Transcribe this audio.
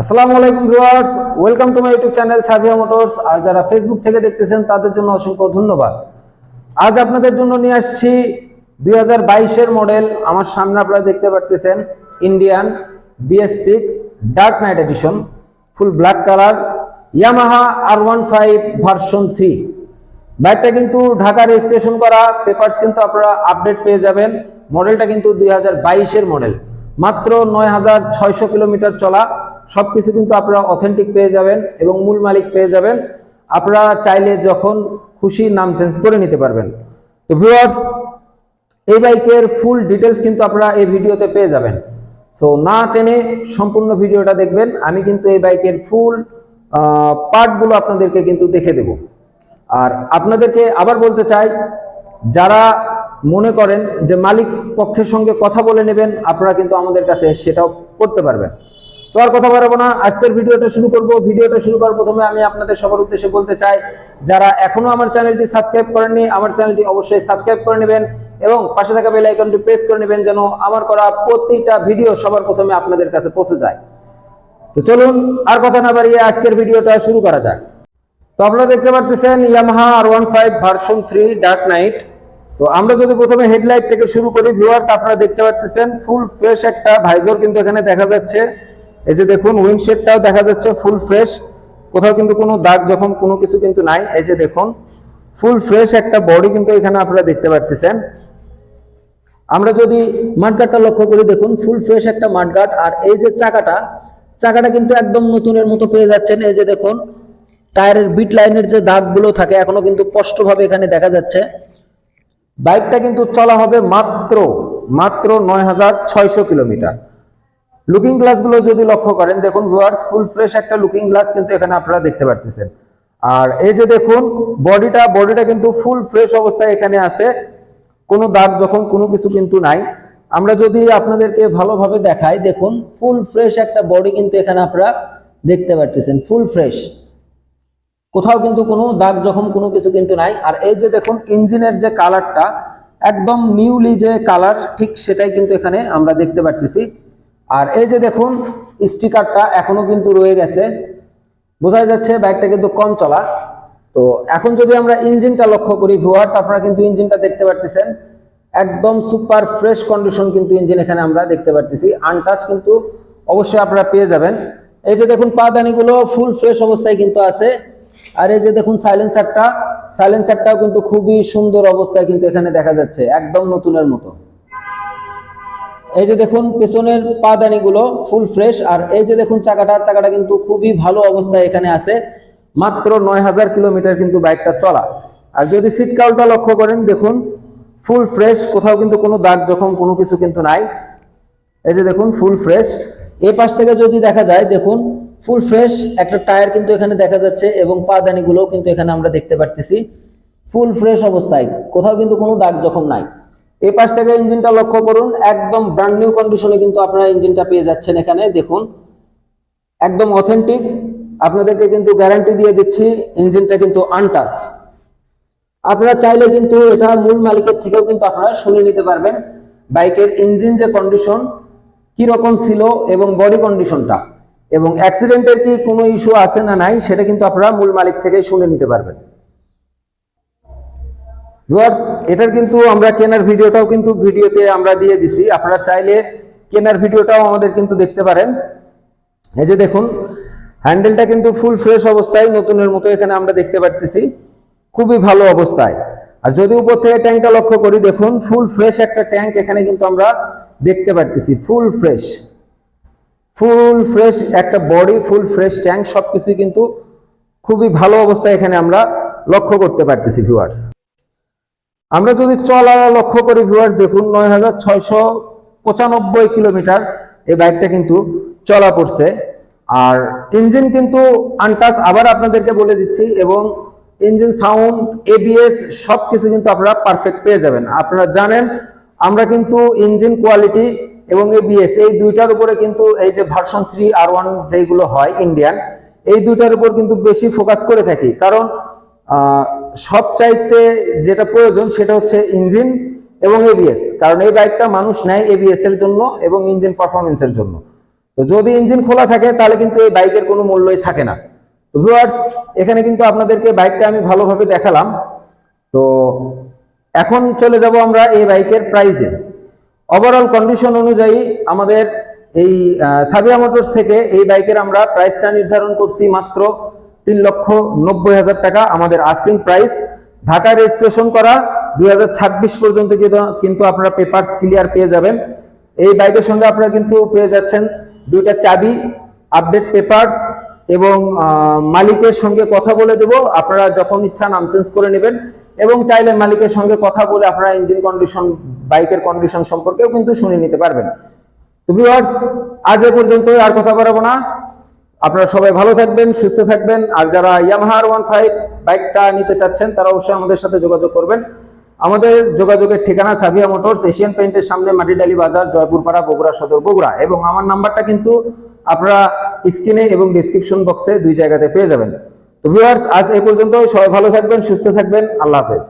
আসসালামু আলাইকুম viewers, welcome to my YouTube channel Savia motors. আর যারা ফেসবুক থেকে দেখতেছেন, তাদের জন্য অসংখ্য ধন্যবাদ। আজ আপনাদের জন্য নিয়ে আসছি দুই হাজার মডেল। আমার সামনে আপনারা দেখতে পারতেছেন Indian BS six dark knight edition full black colour Yamaha R one five version three বাইকটা কিন্তু ঢাকা রেজিস্ট্রেশন করা পেপারস কিন্তু আপনারা আপডেট পেয়ে যাবেন। মডেলটা কিন্তু দুই হাজার মডেল। মাত্র নয় হাজার ছয়শো কিলোমিটার চলা। সবকিছু কিন্তু আপনারা অথেন্টিক পেয়ে যাবেন এবং মূল মালিক পেয়ে যাবেন। আপনারা চাইলে যখন খুশি নাম চেঞ্জ করে নিতে পারবেন। তো ভিউয়ার্স এই বাইকের ফুল ডিটেলস কিন্তু আপনারা এই ভিডিওতে পেয়ে যাবেন। সো না টেনে সম্পূর্ণ ভিডিওটা দেখবেন। আমি কিন্তু এই বাইকের ফুল পার্টগুলো আপনাদেরকে কিন্তু দেখে দেব। আর আপনাদেরকে আবার বলতে চাই, যারা মনে করেন যে মালিক পক্ষের সঙ্গে কথা বলে নেবেন, আপনারা কিন্তু আমাদের কাছে সেটাও করতে পারবেন। তো আর কথা বাড়াবো না। আজকের ভিডিওটা শুরু করব। ভিডিওটা শুরু করার প্রথমে আমি আপনাদের সবার উদ্দেশ্যে বলতে চাই, যারা এখনও আমার চ্যানেলটি সাবস্ক্রাইব করেননি, আমার চ্যানেলটি অবশ্যই সাবস্ক্রাইব করে নেবেন এবং পাশে থাকা বেল আইকনটি প্রেস করে নেবেন যেন আমার করা প্রতিটা ভিডিও সবার প্রথমে আপনাদের কাছে পৌঁছে যায়। তো চলুন, আর কথা না বাড়িয়ে আজকের ভিডিওটা শুরু করা যাক। তো আপনারা দেখতে পারতেছেন Yamaha R one five version three dark knight তো আমরা যদি প্রথমে হেডলাইট থেকে শুরু করি ভিউয়ার্স আপনারা দেখতে পারতেছেন ফুল ফ্রেশ একটা ভাইজর কিন্তু এখানে দেখা যাচ্ছে। এই যে দেখুন উইন্ডশেডটাও দেখা যাচ্ছে ফুল ফ্রেশ কোথাও কিন্তু কোনো দাগ যখন কোনো কিছু কিন্তু নাই। এই যে দেখুন ফুল ফ্রেশ একটা বডি কিন্তু এখানে আপনারা দেখতে পারতেছেন। আমরা যদি মাঠগাটটা লক্ষ্য করি, দেখুন ফুল ফ্রেশ একটা মাঠগাট। আর এই যে চাকাটা চাকাটা কিন্তু একদম নতুনের মতো পেয়ে যাচ্ছেন। এই যে দেখুন, টায়ারের বিট লাইনের যে দাগগুলো থাকে, এখনও কিন্তু স্পষ্টভাবে এখানে দেখা যাচ্ছে। বাইকটা কিন্তু চলা হবে মাত্র মাত্র নয় হাজার ছয়শো কিলোমিটার। লুকিং গ্লাসগুলো যদি লক্ষ্য করেন, দেখুন ভিউয়ার্স ফুল ফ্রেশ একটা লুকিং গ্লাস কিন্তু এখানে আপনারা দেখতে পারতেছেন। আর এই যে দেখুন বডিটা বডিটা কিন্তু ফুল ফ্রেশ অবস্থায় এখানে আছে। কোনো দাগ যখন কোনো কিছু কিন্তু নাই। আমরা যদি আপনাদেরকে ভালোভাবে দেখাই, দেখুন ফুল ফ্রেশ একটা বডি কিন্তু এখানে আপনারা দেখতে পারতেছেন ফুল ফ্রেশ কোথাও কিন্তু কোনো দাগ যখন কোনো কিছু কিন্তু নাই। আর এই যে দেখুন, ইঞ্জিনের যে কালারটা একদম নিউলি যে কালার ঠিক সেটাই কিন্তু এখানে আমরা দেখতে পারতেছি। আর এই যে দেখুন, স্টিকারটা এখনও কিন্তু রয়ে গেছে। বোঝা যাচ্ছে বাইকটা কিন্তু কম চলা। তো এখন যদি আমরা ইঞ্জিনটা লক্ষ্য করি ভিউয়ার্স আপনারা কিন্তু ইঞ্জিনটা দেখতে পারতেছেন। একদম সুপার ফ্রেশ কন্ডিশন কিন্তু ইঞ্জিন এখানে আমরা দেখতে পারতেছি। আনটাচ কিন্তু অবশ্যই আপনারা পেয়ে যাবেন। এই যে দেখুন, পাদানিগুলো ফুল ফ্রেশ অবস্থায় কিন্তু আছে। আর এই যে দেখুন সাইলেন্সারটা সাইলেন্সারটাও কিন্তু খুবই সুন্দর অবস্থায় কিন্তু এখানে দেখা যাচ্ছে। একদম নতুনের মতো। এই যে দেখুন পেছনের পাদানিগুলো ফুল ফ্রেশ আর এই যে দেখুন চাকাটা চাকাটা কিন্তু খুবই ভালো অবস্থায় এখানে আছে। মাত্র নয় হাজার কিলোমিটার কিন্তু বাইকটা চলা। আর যদি সিট কাউলটা লক্ষ্য করেন, দেখুন ফুল ফ্রেশ কোথাও কিন্তু কোনো দাগ যখন কোনো কিছু কিন্তু নাই। এই যে দেখুন ফুল ফ্রেশ এই পাশ থেকে যদি দেখা যায়, দেখুন ফুল ফ্রেশ একটা টায়ার কিন্তু এখানে দেখা যাচ্ছে এবং পাদানিগুলোও কিন্তু এখানে আমরা দেখতে পারতেছি। ফুল ফ্রেশ অবস্থায়, কোথাও কিন্তু কোনো দাগ যখন নাই। এই পাশ থেকে ইঞ্জিনটা লক্ষ্য করুন, একদম ব্র্যান্ড নিউ কন্ডিশনে কিন্তু আপনারা ইঞ্জিনটা পেয়ে যাচ্ছেন এখানে, দেখুন। একদম অথেন্টিক আপনাদেরকে কিন্তু গ্যারান্টি দিয়ে দিচ্ছি, ইঞ্জিনটা কিন্তু আনটাস আপনারা চাইলে কিন্তু এটা মূল মালিকের থেকেও কিন্তু আপনারা শুনে নিতে পারবেন, বাইকের ইঞ্জিন যে কন্ডিশন কি রকম ছিল এবং বডি কন্ডিশনটা এবং অ্যাক্সিডেন্টের কি কোনো ইস্যু আছে না নাই, সেটা কিন্তু আপনারা মূল মালিক থেকে শুনে নিতে পারবেন। ভিউয়ার্স, এটার কিন্তু আমরা কেনার ভিডিওটাও কিন্তু ভিডিওতে আমরা দিয়ে দিছি। আপনারা চাইলে কেনার ভিডিওটাও আমাদের কিন্তু দেখতে পারেন। এই যে দেখুন, হ্যান্ডেলটা কিন্তু ফুল ফ্রেশ অবস্থায় নতুনের মতো এখানে আমরা দেখতে পারতেছি। খুবই ভালো অবস্থায়। আর যদি উপর থেকে ট্যাঙ্কটা লক্ষ্য করি, দেখুন, ফুল ফ্রেশ একটা ট্যাঙ্ক এখানে কিন্তু আমরা দেখতে পারতেছি। Full fresh. ফুল ফ্রেশ একটা বডি, ফুল ফ্রেশ ট্যাঙ্ক সবকিছুই কিন্তু খুবই ভালো অবস্থায় এখানে আমরা লক্ষ্য করতে পারতেছি, ভিউয়ার্স। আমরা যদি চলা লক্ষ্য করি ভিউয়ার্স দেখুন নয় হাজার ছয়শো পঁচানব্বই কিলোমিটার এই বাইকটা কিন্তু চলা পড়ছে। আর ইঞ্জিন কিন্তু আনটাচ আবার আপনাদেরকে বলে দিচ্ছি, এবং ইঞ্জিন সাউন্ড এবিএস সব কিছু কিন্তু আপনারা পারফেক্ট পেয়ে যাবেন। আপনারা জানেন, আমরা কিন্তু ইঞ্জিন কোয়ালিটি এবং এবিএস এই দুইটার উপরে কিন্তু এই যে ভার্সন থ্রি আর ওয়ান যেগুলো হয় ইন্ডিয়ান এই দুইটার উপর কিন্তু বেশি ফোকাস করে থাকি। কারণ সব চাইতে যেটা প্রয়োজন সেটা হচ্ছে ইঞ্জিন এবং এবিএস কারণ এই বাইকটা মানুষ নেয় এবিএস এর জন্য এবং ইঞ্জিন পারফরমেন্সের জন্য। তো যদি ইঞ্জিন খোলা থাকে, তাহলে কিন্তু এই বাইকের কোনো মূল্যই থাকে না। তো ভিউয়ার্স এখানে কিন্তু আপনাদেরকে বাইকটা আমি ভালোভাবে দেখালাম। তো এখন চলে যাব আমরা এই বাইকের প্রাইজে ওভারঅল কন্ডিশন অনুযায়ী আমাদের এই সাবিয়া মোটরস থেকে এই বাইকের আমরা প্রাইসটা নির্ধারণ করছি মাত্র তিন লক্ষ নব্বই হাজার টাকা আমাদের আস্কিং প্রাইস ঢাকা রেজিস্ট্রেশন করা দু হাজার ছাব্বিশ পর্যন্ত কিন্তু- আপনারা পেপারস ক্লিয়ার পেয়ে যাবেন। এই বাইকের সঙ্গে আপনারা কিন্তু পেয়ে যাচ্ছেন দুইটা চাবি আপডেট পেপারস এবং মালিকের সঙ্গে কথা বলে দেব। আপনারা যখন ইচ্ছা নাম চেঞ্জ করে নেবেন এবং চাইলে মালিকের সঙ্গে কথা বলে আপনারা ইঞ্জিন কন্ডিশন বাইকের কন্ডিশন সম্পর্কেও কিন্তু শুনে নিতে পারবেন। তো ভিউয়ার্স আজ এ পর্যন্ত আর কথা বাড়াবো না। আপনারা সবাই ভালো থাকবেন, সুস্থ থাকবেন। আর যারা ইয়ামাহার ওয়ান ফাইভ বাইকটা নিতে চাচ্ছেন, তারা অবশ্যই আমাদের সাথে যোগাযোগ করবেন। আমাদের যোগাযোগের ঠিকানা সাভিয়া মোটরস, এশিয়ান পেইন্টের সামনে মাটিডালি বাজার, জয়পুরপাড়া, বগুড়া, সদর, বগুড়া। এবং আমার নাম্বারটা কিন্তু আপনারা স্ক্রিনে এবং ডিসক্রিপশন বক্সে দুই জায়গাতে পেয়ে যাবেন। তো ভিউয়ার্স আজ এই পর্যন্ত সবাই ভালো থাকবেন, সুস্থ থাকবেন। আল্লাহ হাফেজ।